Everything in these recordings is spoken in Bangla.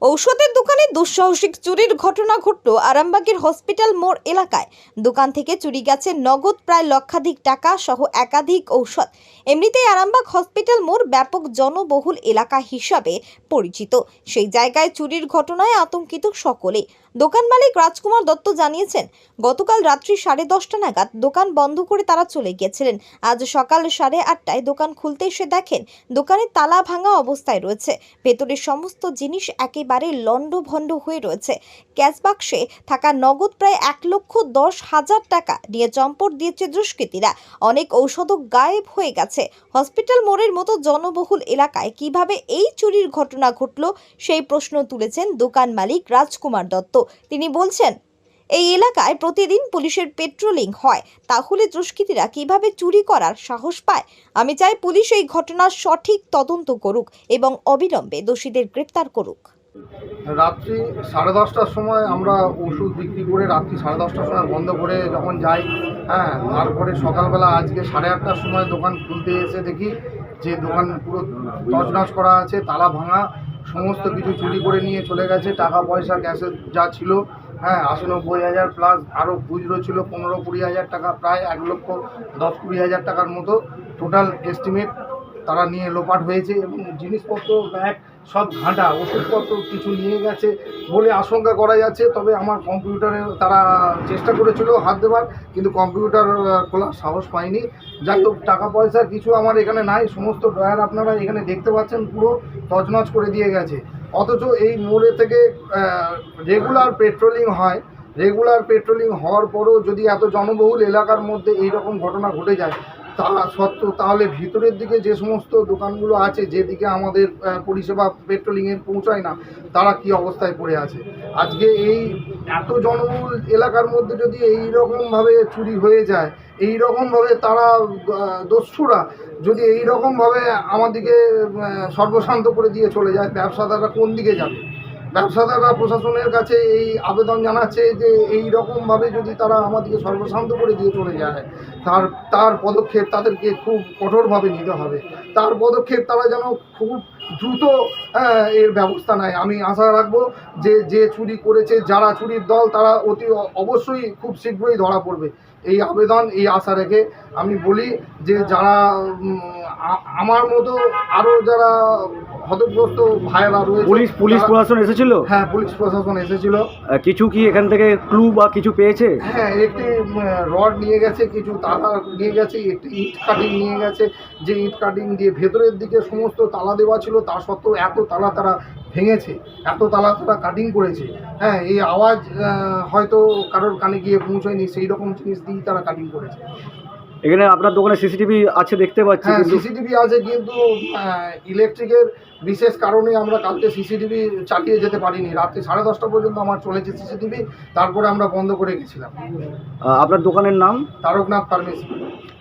ঔষধের দোকানে দুঃসাহসিক চুরির ঘটনা ঘটল আরামবাগের হসপিটাল মোড় এলাকায়। দোকান থেকে চুরি গেছে নগদ প্রায় লক্ষাধিক টাকা সহ একাধিক ঔষধ। এমনিতেই আরামবাগ হসপিটাল মোড় ব্যাপক জনবহুল এলাকা হিসাবে পরিচিত। সেই জায়গায় চুরির ঘটনায় আতঙ্কিত সকলে দোকান মালিক রাজকুমার দত্ত জানিয়েছেন, গতকাল রাত্রি সাড়ে দশটা নাগাদ দোকান বন্ধ করে তারা চলে গিয়েছিলেন। আজ সকাল সাড়ে আটটায় দোকান খুলতে এসে দেখেন দোকানে তালা ভাঙা অবস্থায় রয়েছে। ভেতরের সমস্ত জিনিস একেবারে লণ্ডভণ্ড হয়ে রয়েছে। ক্যাশ বাক্সে থাকা নগদ প্রায় এক লক্ষ দশ হাজার টাকা নিয়ে চম্পট দিয়েছে দুষ্কৃতীরা। অনেক ঔষধও গায়েব হয়ে গেছে। হসপিটাল মোড়ের মতো জনবহুল এলাকায় কীভাবে এই চুরির ঘটনা ঘটল, সেই প্রশ্ন তুলেছেন দোকান মালিক রাজকুমার দত্ত। তিনি বলছেন, এই এলাকায় প্রতিদিন পুলিশের পেট্রোলিং হয়, তাহলে দুষ্কৃতীরা কীভাবে চুরি করার সাহস পায়? আমি চাই পুলিশ এই ঘটনার সঠিক তদন্ত করুক এবং অবিলম্বে দোষীদের গ্রেপ্তার করুক। রাত্রি সাড়ে দশটার সময় আমরা ওষুধ বিক্রি করে রাত্রি সাড়ে দশটার সময় বন্ধ করে যখন যাই হ্যাঁ তারপরে সকালবেলা আজকে সাড়ে আটটার সময় দোকান খুলতে এসে দেখি যে দোকান পুরো তছনছ করা আছে, তালা ভাঙা সমস্ত কিছু চুরি করে নিয়ে চলে গেছে, টাকা পয়সা ক্যাশে যা ছিল হ্যাঁ আশি নব্বই হাজার প্লাস আরও খুচরো ছিল, পনেরো কুড়ি হাজার টাকা, প্রায় এক লক্ষ দশ কুড়ি হাজার টাকার মতো টোটাল এস্টিমেট তারা নিয়ে লোপাট হয়েছে এবং জিনিসপত্র ব্যাগ সব ঘাঁটা, ওষুধপত্র কিছু নিয়ে গেছে বলে আশঙ্কা করা যাচ্ছে। তবে আমার কম্পিউটারে তারা চেষ্টা করেছিল হাত দেওয়ার কিন্তু কম্পিউটার খোলার সাহস পায়নি যাই হোক, টাকা পয়সা কিছু আমার এখানে নাই, সমস্ত ড্রয়ার আপনারা এখানে দেখতে পাচ্ছেন, পুরো তছনছ করে দিয়ে গেছে। অথচ এই মোড়ে থেকে রেগুলার পেট্রোলিং হয়। রেগুলার পেট্রোলিং হওয়ার পরেও যদি এত জনবহুল এলাকার মধ্যে এই রকম ঘটনা ঘটে যায় তা সত্ত্বেও তাহলে ভিতরের দিকে যে সমস্ত দোকানগুলো আছে, যেদিকে আমাদের পরিষেবা পেট্রোলিংয়ের পৌঁছায় না, তারা কি অবস্থায় পড়ে আছে? আজকে এই এত জনবহুল এলাকার মধ্যে যদি এই রকমভাবে চুরি হয়ে যায় এই রকমভাবে তারা দস্যুরা যদি এই রকমভাবে আমাদেরকে সর্বশান্ত করে দিয়ে চলে যায়, ব্যবসাদাররা কোন দিকে যাবে? ব্যবসাদাররা প্রশাসনের কাছে এই আবেদন জানাচ্ছে যে এই রকমভাবে যদি তারা আমাদেরকে সর্বশান্ত করে দিয়ে চলে যায়, তার তার পদক্ষেপ তাদেরকে খুব কঠোরভাবে নিতে হবে। তার পদক্ষেপ তারা যেন খুব দ্রুত এর ব্যবস্থা নেয়। আমি আশা রাখব যে যে চুরি করেছে, যারা চুরির দল, তারা অতি অবশ্যই খুব শীঘ্রই ধরা পড়বে। এই আবেদন, এই আশা রেখে আমি বলি যে যারা আমার মতো আরও যারা হতগ্রস্ত ভাইয়েরা রয়েছে। পুলিশ পুলিশ প্রশাসন এসেছিল? হ্যাঁ পুলিশ প্রশাসন এসেছিল। কিছু কি এখান থেকে ক্লু বা কিছু পেয়েছে? হ্যাঁ একটি রড নিয়ে গেছে কিছু তালা নিয়ে গেছে একটি ইট কাটিং নিয়ে গেছে। যে ইট কাটিং দিয়ে ভেতরের দিকে সমস্ত তালা দেওয়া ছিল তা সত্ত্বেও এত তালা তারা ভেঙেছে এত তালা তারা কাটিং করেছে। হ্যাঁ এই আওয়াজ হয়তো কারোর কানে গিয়ে পৌঁছয়নি সেই রকম জিনিস দিয়েই তারা কাটিং করেছে। এখানে আপনার দোকানে সিসিটিভি আছে দেখতে পাচ্ছি হ্যাঁ সিসিটিভি আছে কিন্তু ইলেকট্রিকের বিশেষ কারণে আমরা কালকে সিসিটিভি চালিয়ে যেতে পারিনি। রাত্রি সাড়ে দশটা পর্যন্ত আমার চলেছে সিসিটিভি তারপরে আমরা বন্ধ করে গেছিলাম। আপনার দোকানের নাম? তারকনাথ ফার্মেসি।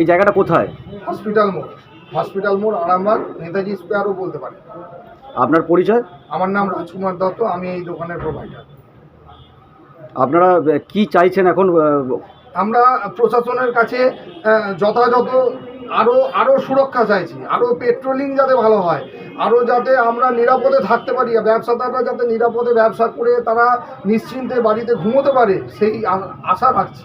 এই জায়গাটা কোথায়? হসপিটাল মোড়। হসপিটাল মোড় আরামবাগ নেতাজি স্কোয়ারও বলতে পারে আপনার পরিচয়? আমার নাম রাজকুমার দত্ত আমি এই দোকানের প্রোভাইডার আপনারা কি চাইছেন এখন আমরা প্রশাসনের কাছে যথাযথ আরও আরও সুরক্ষা চাইছি আরও পেট্রোলিং যাতে ভালো হয় আরও যাতে আমরা নিরাপদে থাকতে পারি ব্যবসাদাররা যাতে নিরাপদে ব্যবসা করে তারা নিশ্চিন্তে বাড়িতে ঘুমোতে পারে, সেই আশা রাখছি।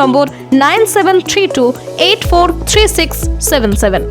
number nine seven three two eight four three six seven seven